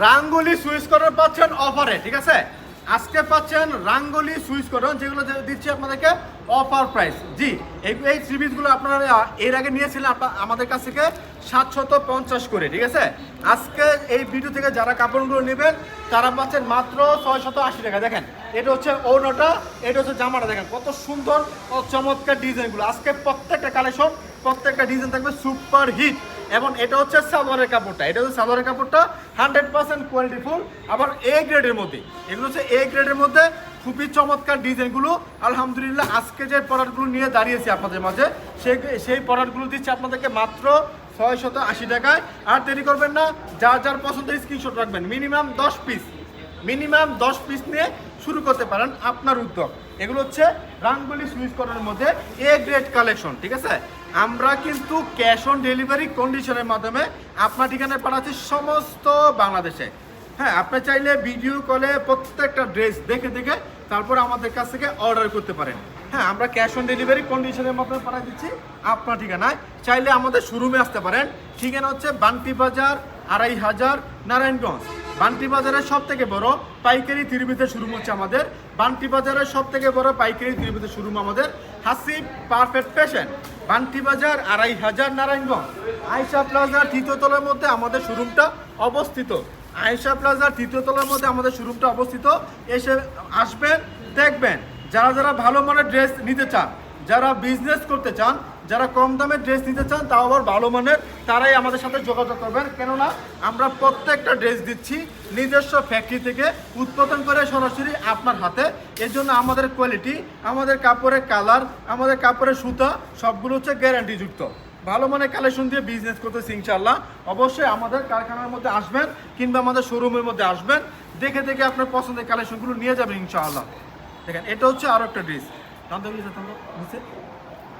রাঙ্গুলি switch cotton পাচ্ছেন অফারে, ঠিক আছে? আজকে পাচ্ছেন রাঙ্গুলি সুইচ কটন যেগুলো দিচ্ছি আপনাদেরকে, অফার প্রাইস। জি, এই এই সিরিজগুলো আপনারা, এর আগে নিয়েছিলেন আমাদের কাছ থেকে সাতশত পঞ্চাশ করে, ঠিক আছে? আজকে এই ভিডিও থেকে যারা কাপড়গুলো নেবেন, তারা পাচ্ছেন মাত্র ছয়শত আশি টাকা। দেখেন, এটা হচ্ছে ওনোটা এটা হচ্ছে জামাটা। দেখেন, কত সুন্দর ও চমৎকার ডিজাইনগুলো। আজকে প্রত্যেকটা কালেকশন, প্রত্যেকটা ডিজাইন থাকবে সুপার হিট। এবং এটা হচ্ছে সালোয়ারের কাপড়টা। এটা হচ্ছে সালোয়ারের কাপড়টা হান্ড্রেড পার্সেন্ট কোয়ালিটিফুল আবার এ গ্রেডের মধ্যে। এগুলো হচ্ছে এ গ্রেডের মধ্যে খুবই চমৎকার ডিজাইনগুলো। আলহামদুলিল্লাহ, আজকে যে প্রোডাক্টগুলো নিয়ে দাঁড়িয়েছি আপনাদের মাঝে, সেই সেই প্রোডাক্টগুলো দিচ্ছে আপনাদেরকে মাত্র ছয় শত আশি টাকায়। আর দেরি করবেন না, যার যার পছন্দের স্ক্রিনশট রাখবেন। মিনিমাম দশ পিস মিনিমাম দশ পিস নিয়ে শুরু করতে পারেন আপনার উদ্যোগ। এগুলো হচ্ছে রাঙ্গুলি সুইচ করার মধ্যে এ গ্রেড কালেকশন ঠিক আছে? আমরা কিন্তু ক্যাশ অন ডেলিভারি কন্ডিশনের মাধ্যমে আপনার ঠিকানায় পাঠাচ্ছি সমস্ত বাংলাদেশে। হ্যাঁ আপনি চাইলে ভিডিও কলে প্রত্যেকটা ড্রেস দেখে দেখে তারপর আমাদের কাছ থেকে অর্ডার করতে পারেন। হ্যাঁ আমরা ক্যাশ অন ডেলিভারি কন্ডিশনের মাধ্যমে পাঠিয়ে দিচ্ছি আপনার ঠিকানায়। চাইলে আমাদের শোরুমে আসতে পারেন। ঠিকানা হচ্ছে বান্টি বাজার আড়াই হাজার নারায়ণগঞ্জ। বান্টি বাজারের সব থেকে বড় পাইকারি তিরবিতে শুরু হচ্ছে আমাদের। বান্টি বাজারের সব থেকে বড় পাইকারি তিরবিতে শুরু আমাদের হাসিব পারফেক্ট ফ্যাশন। বান্টি বাজার আড়াই হাজার নারায়ণগঞ্জ। আয়সা প্লাজার তৃতীয় তলার মধ্যে আমাদের শোরুমটা অবস্থিত। আয়সা প্লাজার তৃতীয় তলার মধ্যে আমাদের শোরুমটা অবস্থিত। এসে আসবেন, দেখবেন। যারা যারা ভালো মানের ড্রেস নিতে চান, যারা বিজনেস করতে চান যারা কম দামে ড্রেস নিতে চান, তাও আবার ভালো মানের, তারাই আমাদের সাথে যোগাযোগ করবেন। কেননা, আমরা প্রত্যেকটা ড্রেস দিচ্ছি নিজস্ব ফ্যাক্টরি থেকে উৎপাদন করে সরাসরি আপনার হাতে। এর জন্য আমাদের কোয়ালিটি আমাদের কাপড়ের কালার আমাদের কাপড়ের সুতা, সবগুলো হচ্ছে গ্যারান্টিযুক্ত ভালো মানের কালেকশন দিয়ে বিজনেস করতেছি ইনশাল্লাহ অবশ্যই আমাদের কারখানার মধ্যে আসবেন কিংবা আমাদের শোরুমের মধ্যে আসবেন। দেখে দেখে আপনার পছন্দের কালেকশনগুলো নিয়ে যাবেন ইনশাআল্লাহ। দেখেন, এটা হচ্ছে আরও একটা ড্রেস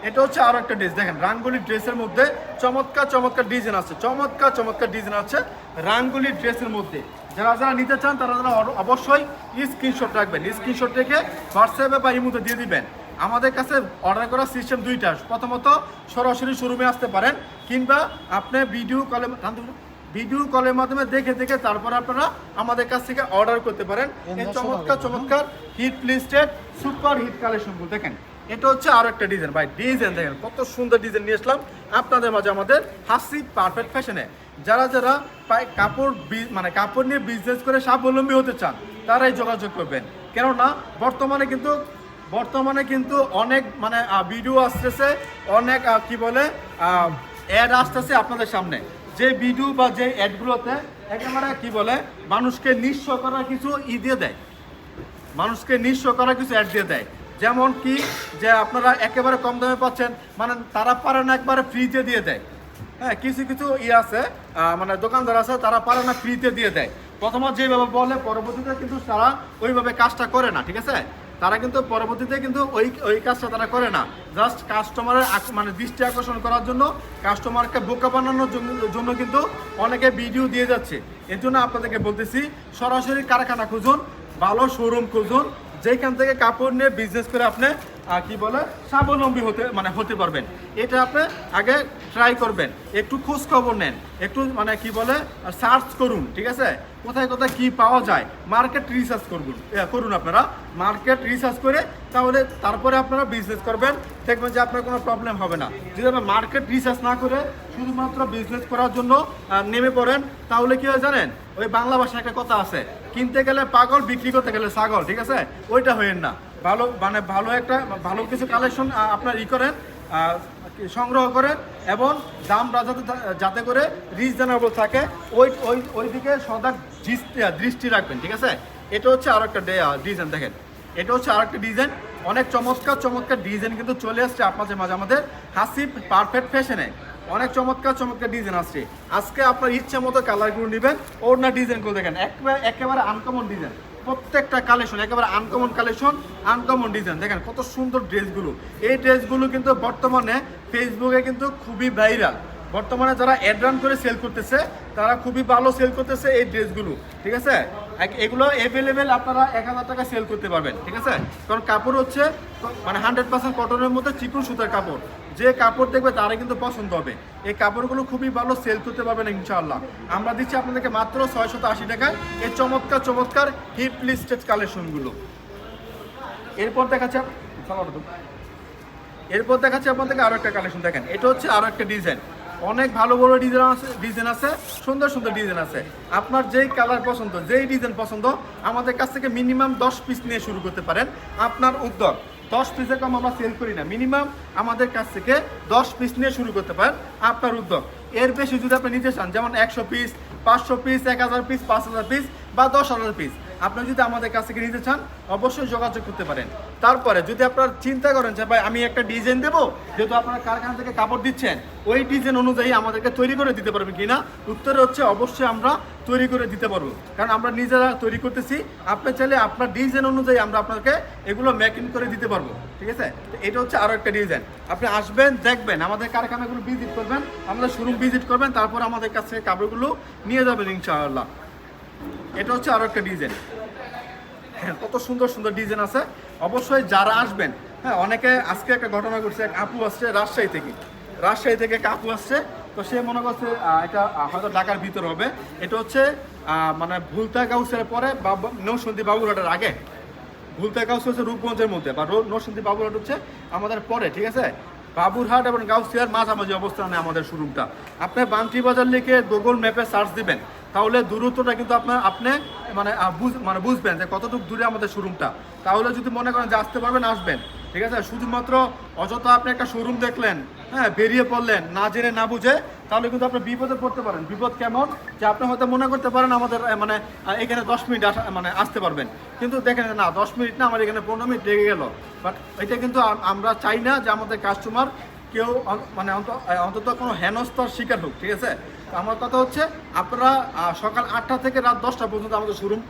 এটা হচ্ছে আরও একটা ড্রেস দেখেন রাঙ্গুলি ড্রেসের মধ্যে চমৎকার চমৎকার ডিজাইন আছে। চমৎকার চমৎকার ডিজাইন আছে রাঙ্গুলি ড্রেসের মধ্যে। যারা যারা নিতে চান তারা অ- অবশ্যই স্ক্রিনশট রাখবেন। স্ক্রিনশট রেখে হোয়াটসঅ্যাপে বা ইমুতে দিয়ে দিবেন। আমাদের কাছে অর্ডার করার সিস্টেম দুইটা। প্রথমত সরাসরি শোরুমে আসতে পারেন কিংবা আপনি ভিডিও কলে ভিডিও কলের মাধ্যমে দেখে দেখে তারপর আপনারা আমাদের কাছ থেকে অর্ডার করতে পারেন। এই চমৎকার চমৎকার হিট লিস্টেড সুপার হিট কালেকশনগুলো দেখেন এটা হচ্ছে আরও একটা ডিজাইন ভাই ডিজাইন দেখেন, কত সুন্দর ডিজাইন নিয়ে আসলাম। আপনাদের মাঝে আমাদের হাসি পারফেক্ট ফ্যাশনে যারা যারা কাপড় মানে কাপড় নিয়ে বিজনেস করে স্বাবলম্বী হতে চান, তারাই যোগাযোগ করবেন। কেননা, বর্তমানে কিন্তু বর্তমানে কিন্তু অনেক মানে ভিডিও আসতেছে, অনেক কি বলে অ্যাড আসতেছে আপনাদের সামনে। যে ভিডিও বা যে অ্যাডগুলোতে একেবারে, কি বলে, মানুষকে নিঃস্ব করার কিছু ই দিয়ে দেয়। মানুষকে নিঃস্ব করার কিছু অ্যাড দিয়ে দেয়। যেমন কি যে আপনারা একেবারে কম দামে পাচ্ছেন মানে তারা পারে না একবারে ফ্রিতে দিয়ে দেয়। হ্যাঁ কিছু কিছু ই আছে মানে দোকানদার আছে, তারা পারে না ফ্রিতে দিয়ে দেয়। প্রথমত যেভাবে বলে, পরবর্তীতে কিন্তু তারা ওইভাবে কাজটা করে না, ঠিক আছে? তারা কিন্তু পরবর্তীতে কিন্তু ওই ওই কাজটা তারা করে না। জাস্ট কাস্টমারের মানে দৃষ্টি আকর্ষণ করার জন্য কাস্টমারকে বোকা বানানোর জন্য কিন্তু অনেকে ভিডিও দিয়ে যাচ্ছে। এর জন্য আপনাদেরকে বলতেছি, সরাসরি কারখানা খুঁজুন, ভালো শোরুম খুঁজুন যেখান থেকে কাপড় নিয়ে বিজনেস করে আপনি কি বলে, স্বাবলম্বী হতে মানে হতে পারবেন। এটা আপনি আগে ট্রাই করবেন। একটু খোঁজ খবর নেন। একটু মানে কি বলে সার্চ করুন, ঠিক আছে? কোথায় কোথায় কি পাওয়া যায় মার্কেট রিসার্চ করুন করুন আপনারা। মার্কেট রিসার্চ করে তাহলে তারপরে আপনারা বিজনেস করবেন। দেখবেন যে আপনার কোনো প্রবলেম হবে না। যদি আপনি মার্কেট রিসার্চ না করে শুধুমাত্র বিজনেস করার জন্য নেমে পড়েন, তাহলে কি হয় জানেন? ওই বাংলা ভাষায় একটা কথা আছে কিনতে গেলে পাগল, বিক্রি করতে গেলে ছাগল, ঠিক আছে? ওইটা হইেন না। ভালো মানে ভালো একটা, ভালো কিছু কালেকশন আপনার ই করেন সংগ্রহ করেন এবং দাম যাতে যাতে করে রিজনেবল থাকে, ওই ওই ওই দিকে সদা দৃষ্টি রাখবেন, ঠিক আছে? এটা হচ্ছে আর একটা ডিজাইন দেখেন। এটা হচ্ছে আর একটা ডিজাইন অনেক চমৎকার চমৎকার ডিজাইন কিন্তু চলে আসছে আপনাদের মাঝে আমাদের। হাসিব পারফেক্ট ফ্যাশনে অনেক চমৎকার চমৎকার ডিজাইন আসছে। আজকে আপনার ইচ্ছে মতো কালারগুলো নেবেন ওর না ডিজাইনগুলো দেখেন, একেবারে একেবারে আনকমন ডিজাইন প্রত্যেকটা কালেকশন একেবারে আনকমন কালেকশন আনকমন ডিজাইন দেখেন কত সুন্দর ড্রেসগুলো এই ড্রেসগুলো কিন্তু বর্তমানে ফেসবুকে কিন্তু খুবই ভাইরাল বর্তমানে যারা অ্যাড রান করে সেল করতেছে, তারা খুবই ভালো সেল করতেছে এই ড্রেসগুলো ঠিক আছে? এগুলো অ্যাভেলেবেল আপনারা এক হাজার টাকা সেল করতে পারবেন, ঠিক আছে? কারণ কাপড় হচ্ছে মানে হান্ড্রেড পার্সেন্ট কটনের মধ্যে চিকুন সুতার কাপড়। যে কাপড় দেখবে তারা কিন্তু পছন্দ হবে। এই কাপড়গুলো খুবই ভালো সেল করতে পারবেন ইনশাআল্লাহ। আমরা দিচ্ছি আপনাদেরকে মাত্র ছয়শত আশি টাকায়। এই চমৎকার চমৎকার হিপ লিস্টেড কালেকশনগুলো এরপর দেখাচ্ছে এরপর দেখাচ্ছে আপনাদেরকে আরও একটা কালেকশন দেখেন। এটা হচ্ছে আরও একটা ডিজাইন অনেক ভালো বড় ডিজাইন আছে ডিজাইন আছে, সুন্দর সুন্দর ডিজাইন আছে। আপনার যেই কালার পছন্দ, যেই ডিজাইন পছন্দ, আমাদের কাছ থেকে মিনিমাম দশ পিস নিয়ে শুরু করতে পারেন আপনার উদ্যোগ। দশ পিসের কম আমরা সেল করি না মিনিমাম আমাদের কাছ থেকে দশ পিস নিয়ে শুরু করতে পারেন আপনার উদ্যোগ। এর বেশি যদি আপনি নিতে চান, যেমন একশো পিস পাঁচশো পিস এক হাজার পিস পাঁচ হাজার পিস বা দশ হাজার পিস আপনি যদি আমাদের কাছ থেকে নিতে চান, অবশ্যই যোগাযোগ করতে পারেন। তারপরে যদি আপনার চিন্তা করেন যে, ভাই, আমি একটা ডিজাইন দেবো, যেহেতু আপনারা কারখানা থেকে কাপড় দিচ্ছেন, ওই ডিজাইন অনুযায়ী আমাদেরকে তৈরি করে দিতে পারবেন কিনা? উত্তরে হচ্ছে, অবশ্যই আমরা তৈরি করে দিতে পারব। কারণ আমরা নিজেরা তৈরি করতেছি, আপনি চাইলে আপনার ডিজাইন অনুযায়ী আমরা আপনাকে এগুলো মেকিং করে দিতে পারব। ঠিক আছে? এটা হচ্ছে আরও একটা ডিজাইন। আপনি আসবেন, দেখবেন, আমাদের কারখানাগুলো ভিজিট করবেন, আমাদের শোরুম ভিজিট করবেন, তারপর আমাদের কাছে কাপড়গুলো নিয়ে যাবেন ইনশাআল্লাহ। এটা হচ্ছে আরও একটা ডিজাইন হ্যাঁ কত সুন্দর সুন্দর ডিজাইন আছে। অবশ্যই যারা আসবেন হ্যাঁ অনেকে আজকে একটা ঘটনা ঘটছে, এক আপু আসছে রাজশাহী থেকে। রাজশাহী থেকে এক আপু আসছে, তো সে মনে করছে এটা হয়তো ঢাকার ভিতর হবে। এটা হচ্ছে মানে ভুলতা গাউসের পরে বাবু- নৌসন্দী বাবুরহাটের আগে। ভুলতা গাউস হচ্ছে রূপগঞ্জের মধ্যে, বা নরসিংদী বাবুরহাট হচ্ছে আমাদের পরে, ঠিক আছে? বাবুরহাট এবং গাউসিয়ার মাঝামাঝি অবস্থানে আমাদের শোরুমটা। আপনি বান্টি বাজার লিখে গুগল ম্যাপে সার্চ দিবেন। তাহলে দূরত্বটা কিন্তু আপনার, আপনি মানে মানে বুঝবেন যে কতটুকু দূরে আমাদের শোরুমটা তাহলে যদি মনে করেন যে আসতে পারবেন, আসবেন। ঠিক আছে? শুধুমাত্র অযথা আপনি একটা শোরুম দেখলেন হ্যাঁ বেরিয়ে পড়লেন, না জেনে, না বুঝে, তাহলে কিন্তু আপনি বিপদে পড়তে পারেন। বিপদ কেমন? যে আপনি হয়তো মনে করতে পারেন আমাদের মানে এখানে দশ মিনিট আসা মানে আসতে পারবেন। কিন্তু দেখেন না, দশ মিনিট না, আমার এখানে পনেরো মিনিট লেগে গেল। বাট এটা কিন্তু আমরা চাই না যে আমাদের কাস্টমার কেউ মানে অন্ত- অন্তত কোনো হেনস্থার শিকার হোক, ঠিক আছে? আমার কথা হচ্ছে, আপনারা সকাল আটটা থেকে রাত দশটা পর্যন্ত আমাদের শোরুম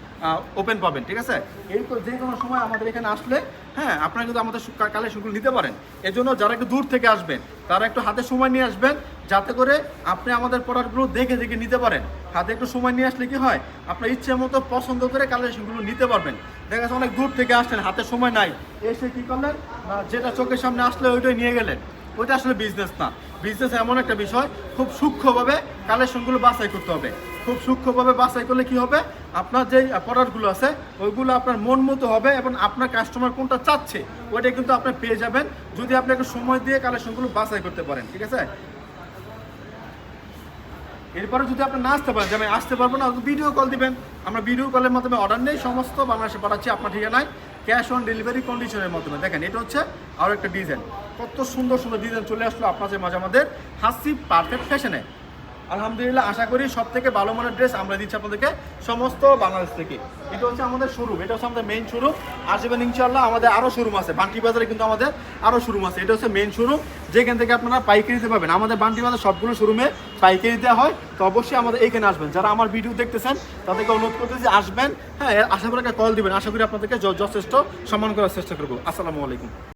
ওপেন পাবেন, ঠিক আছে? এই তো যে কোনো সময় আমাদের এখানে আসলে হ্যাঁ আপনারা কিন্তু আমাদের কালেকশনগুলো নিতে পারেন। এজন্য যারা একটু দূর থেকে আসবেন, তারা একটু হাতে সময় নিয়ে আসবেন, যাতে করে আপনি আমাদের প্রোডাক্টগুলো দেখে দেখে নিতে পারেন। হাতে একটু সময় নিয়ে আসলে কি হয়, আপনার ইচ্ছে মতো পছন্দ করে কালেকশনগুলো নিতে পারবেন। দেখা যাচ্ছে অনেক দূর থেকে আসলেন, হাতে সময় নাই। এসে কি করলেন যেটা চোখের সামনে আসলে ওইটাই নিয়ে গেলেন। ওইটা আসলে বিজনেস না। বিজনেস এমন একটা বিষয়, খুব সূক্ষ্মভাবে কালেকশনগুলো বাছাই করতে হবে। খুব সূক্ষ্মভাবে বাছাই করলে কি হবে? আপনার যে প্রোডাক্টগুলো আছে, ওইগুলো আপনার মন মতো হবে এবং আপনার কাস্টমার কোনটা চাচ্ছে ওইটা কিন্তু আপনি পেয়ে যাবেন যদি আপনি একটু সময় দিয়ে কালেকশনগুলো বাছাই করতে পারেন, ঠিক আছে? এরপরে যদি আপনি না আসতে পারেন, যে আমি আসতে পারব না ভিডিও কল দিবেন। আমরা ভিডিও কলের মাধ্যমে অর্ডার নেই, সমস্ত বাংলাদেশে পাঠাচ্ছি, আপনার ঠিকানায়। ক্যাশ অন ডেলিভারি কন্ডিশনের মাধ্যমে। দেখেন, এটা হচ্ছে আরও একটা ডিজাইন। কত সুন্দর সুন্দর ডিজাইন চলে আসলো আপনাদের মাঝে আমাদের হাসি পারফেক্ট ফ্যাশনে। আলহামদুলিল্লাহ, আশা করি সব থেকে ভালো মানের ড্রেস আমরা দিচ্ছি আপনাদেরকে সমস্ত বাংলাদেশ থেকে। এটা হচ্ছে আমাদের শোরুম এটা হচ্ছে আমাদের মেইন শোরুম আসবেন ইনশাল্লাহ আমাদের আরও শোরুম আছে, বান্টি বাজারে কিন্তু আমাদের আরও শোরুম আছে। এটা হচ্ছে মেইন শোরুম যেখান থেকে আপনারা পাইকারিতে পাবেন আমাদের বান্টি বাজার সবগুলো শোরুমে পাইকারি দেওয়া হয়। তো অবশ্যই আমাদের এইখানে আসবেন। যারা আমার ভিডিও দেখতেছেন, তাদেরকে অনুরোধ করতে যে আসবেন। হ্যাঁ আশা করি একটা কল দিবেন। আশা করি আপনাদেরকে যথেষ্ট সম্মান করার চেষ্টা করব। আসসালামু আলাইকুম।